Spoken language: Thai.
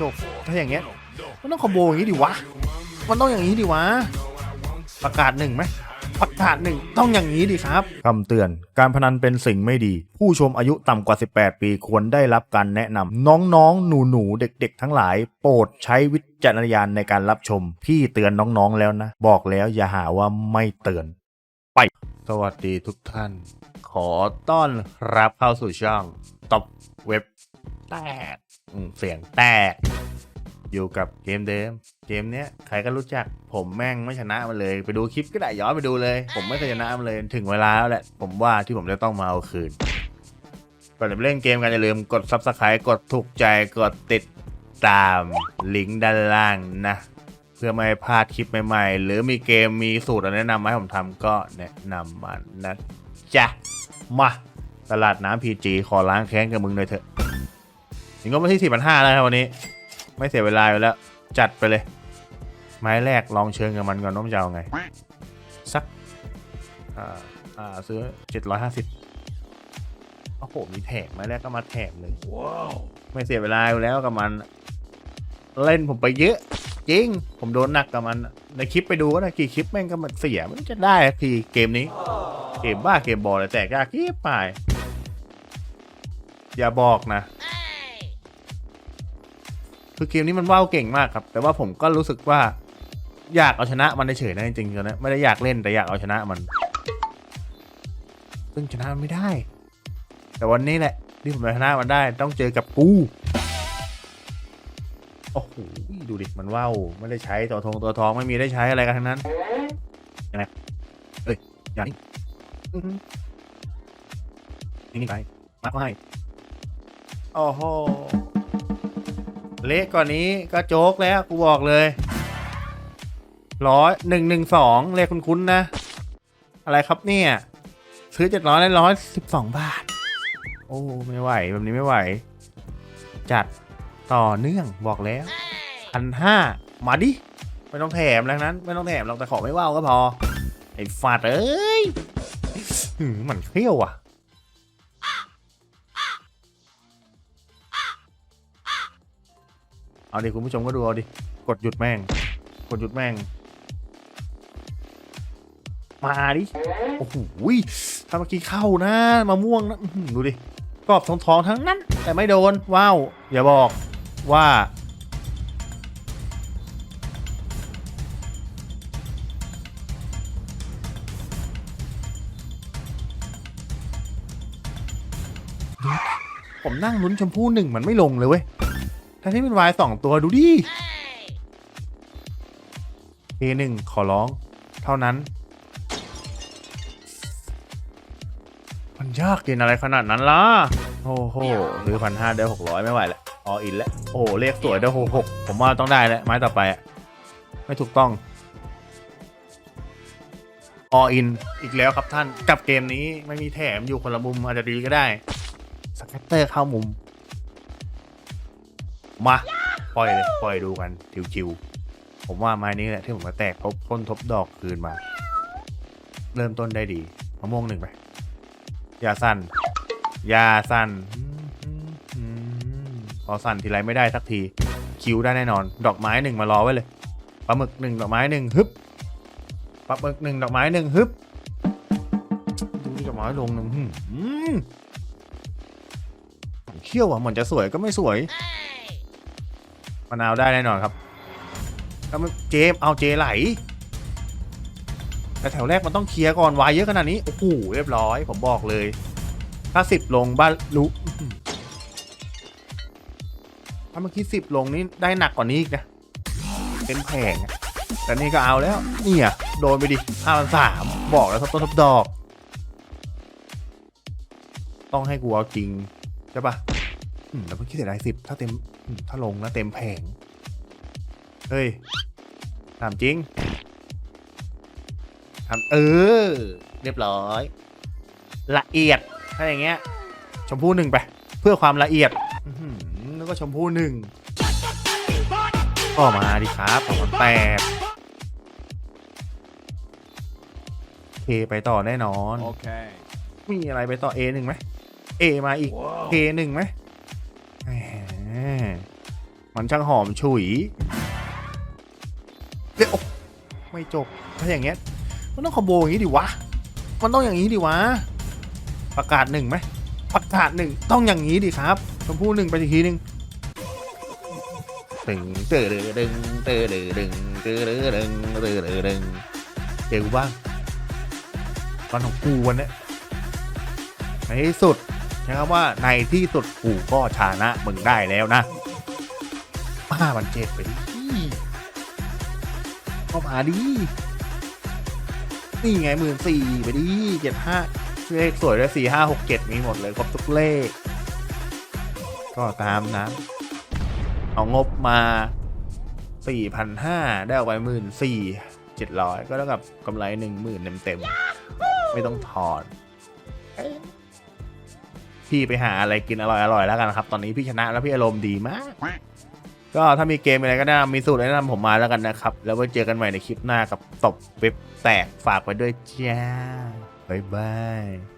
จบถ้าอย่างเงี้ยมันต้องคอมโบอย่างนี้ดิวะ มันต้องอย่างนี้ดิวะ ประกาศหนึ่งไหมประกาศหนึ่งต้องอย่างนี้ดิครับคำเตือน การพนันเป็นสิ่งไม่ดี ผู้ชมอายุต่ำกว่า 18 ปีควรได้รับการแนะนำน้องๆ หนูๆ เด็กๆ ทั้งหลาย โปรดใช้วิจารณญาณในการรับชม พี่เตือนน้องๆแล้วนะ บอกแล้วอย่าหาว่าไม่เตือน ไป สวัสดีทุกท่าน ขอต้อนรับเข้าสู่ช่องตบเว็บแตกอืม เสียงแตก อยู่กับเกมเดิม เกมเนี้ยใครก็รู้จัก ผมแม่งไม่ชนะมันเลย ไปดูคลิปก็ได้ย้อนไปดูเลย ผมไม่เคยชนะมันเลย ถึงเวลาแล้วแหละ ผมว่าที่ผมจะต้องมาเอาคืนก่อนจะเล่นเกมกันอย่าลืมกด subscribe กดถูกใจ กดติดตามลิงก์ด้านล่างนะ เพื่อไม่ให้พลาดคลิปใหม่ๆ หรือมีเกมมีสูตรอะไรแนะนำมาให้ผมทำก็แนะนำมันนะจ๊ะ มา ตลาดน้ำพีจีขอล้างแค้นกับมึงหน่อยเถอะ ถึงก็มาที่สี่พันห้าแล้วครับวันนี้ ไม่เสียเวลาอยู่แล้ว จัดไปเลย ไม้แรกลองเชิงกับมันก่อนน้องจะเอาไง สัก อ่า อ่า ซื้อเจ็ดร้อยห้าสิบโอ้โหมีแถมไม้แรกก็มาแถมเลยไม่เสียเวลาอยู่แล้วกับมัน เล่นผมไปเยอะ จริง ผมโดนหนักกับมัน ในคลิปไปดูก็ได้กี่คลิปแม่งก็มันเสียมันจะได้สักทีเกมนี้ เกมบ้าเกมบอลเลยแตกยากกิ๊บไปอย่าบอกนะ คือเกมนี้มันว่าวเก่งมากครับ แต่ว่าผมก็รู้สึกว่าอยากเอาชนะมันเฉยๆนะจริงๆนะไม่ได้อยากเล่นแต่อยากเอาชนะมัน ซึ่งชนะมันไม่ได้ แต่วันนี้แหละ ที่ผมจะชนะมันได้ต้องเจอกับกูโอ้โหดูดิมันว่าวไม่ได้ใช้ตัวทองตัวทองไม่มีได้ใช้อะไรกันทั้งนั้นยังไงเอ้ยอย่างนี้นี่ไปมาให้โอ้โห เละกว่านี้ก็โจ๊กแล้วกูบอกเลยร้อยหนึ่งหนึ่งสองเลขคุ้นๆนะ อะไรครับเนี่ย ซื้อเจ็ดร้อยได้ร้อยสิบสองบาท โอ้ไม่ไหวแบบนี้ไม่ไหว จัดต่อเนื่องบอกแล้วพันห้ามาดิ ไม่ต้องแถมแล้วนั้น ไม่ต้องแถมหรอกแต่ขอไม่ว่าวก็พอ ไอ้ฟาดเอ้ยมมันเขี้ยวอะ เอาดิคุณผู้ชมก็ดูเอาดิ กดหยุดแม่ง กดหยุดแม่ง มาดิ โอ้โหถ้าเมื่อกี้เข้านะมะม่วงนะดูดิกรอบทองทองๆทั้งนั้น แต่ไม่โดน ว้าว อย่าบอกว่า ผมนั่งลุ้นชมพู่หนึ่งมันไม่ลงเลยเว้ย ทั้งที่เป็นวายสองตัวดูดิเอหนึ่งขอร้อง เท่านั้น มันยากเกินอะไรขนาดนั้นล่ะ โอ้โหซื้อพันห้าได้หกร้อยไม่ไหวแล้วออินแล้ว โอ้โห เลขสวยได้หกหกผมว่าต้องได้แล้ว ไม้ต่อไปอะไม่ถูกต้องออินอีกแล้วครับท่าน กับเกมนี้ไม่มีแถมอยู่คนละมุมอาจจะดีก็ได้ สแกตเตอร์เข้ามุม มาปล่อยเลยปล่อยดูกันชิวๆผมว่าไม้นี้แหละที่ผมมาแตกทบต้นทบดอกคืนมา เริ่มต้นได้ดีมะม่วงหนึ่งไปยาสั้นยาสั้นพอสั้นทีไรไม่ได้สักที คิวได้แน่นอน ดอกไม้หนึ่งมารอไว้เลยปลาหมึกหนึ่งดอกไม้หนึ่งฮึบปลาหมึกหนึ่งดอกไม้หนึ่งฮึบดูดอกไม้ลงหนึ่งเขี้ยวอะเหมือนจะสวยก็ไม่สวย มะนาวได้แน่นอนครับถ้ามันเจมเอาเจไหล แต่แถวแรกมันต้องเคลียร์ก่อนวายเยอะขนาดนี้ โอ้โหเรียบร้อย ผมบอกเลย ถ้าสิบลงบ้านรู้ถ้าเมื่อกี้สิบลงนี่ได้หนักกว่านี้อีกนะเป็นแผงแต่นี่ก็เอาแล้ว เนี่ยโดนไปดิห้าพันสามบอกแล้วทบต้นทบดอก ต้องให้กูเอาจริง ใช่ปะ แล้วเมื่อกี้เสียดายสิบถ้าเต็มอืมถ้าลงแล้วเต็มแผง เฮ้ยถามจริงถามเออ เรียบร้อย ละเอียด ถ้าอย่างเงี้ย ชมพู่หนึ่งไป เพื่อความละเอียดอื้อหือแล้วก็ชมพู่หนึ่งก็มาดิครับสองพันแปดเคไปต่อแน่นอน Okay. มีอะไรไปต่อ A หนึ่งไหม A มาอีก Whoa. K หนึ่งไหมแห มันช่างหอมฉุยเดี๋ยวไม่จบ ถ้าอย่างเงี้ย มันต้องคอมโบอย่างนี้ดิวะ มันต้องอย่างนี้ดิวะ ประกาศหนึ่งไหม ประกาศหนึ่งต้องอย่างนี้ดิครับชมพู่หนึ่งไปอีกทีหนึ่งตึงเตอดึงดึงเตอดึงดึงเตอดึงดึงเตอดึงดึงเจอกูบ้างวันของกูวันเนี้ยในที่สุดใช้คำว่าในที่สุดกูก็ชนะมึงได้แล้วนะ ห้าพันเจ็ดไปดิเข้ามาดินี่ไงหมื่นสี่ไปดิเจ็ดห้าเลขสวยด้วยสี่ห้าหกเจ็ดมีหมดเลยครบทุกเลข ก็ตามนั้นเอางบมาสี่พันห้าได้ออกไปหมื่นสี่เจ็ดร้อยก็เท่ากับกำไรหนึ่งหมื่นเต็มๆไม่ต้องถอนพี่ไปหาอะไรกินอร่อยๆแล้วกันครับ ตอนนี้พี่ชนะแล้วพี่อารมณ์ดีมาก ก็ถ้ามีเกมอะไรก็แนะนำมีสูตรแนะนำผมมาแล้วกันนะครับ แล้วไว้เจอกันใหม่ในคลิปหน้ากับตบเว็บแตกฝากไว้ด้วยจ้าบ๊ายบาย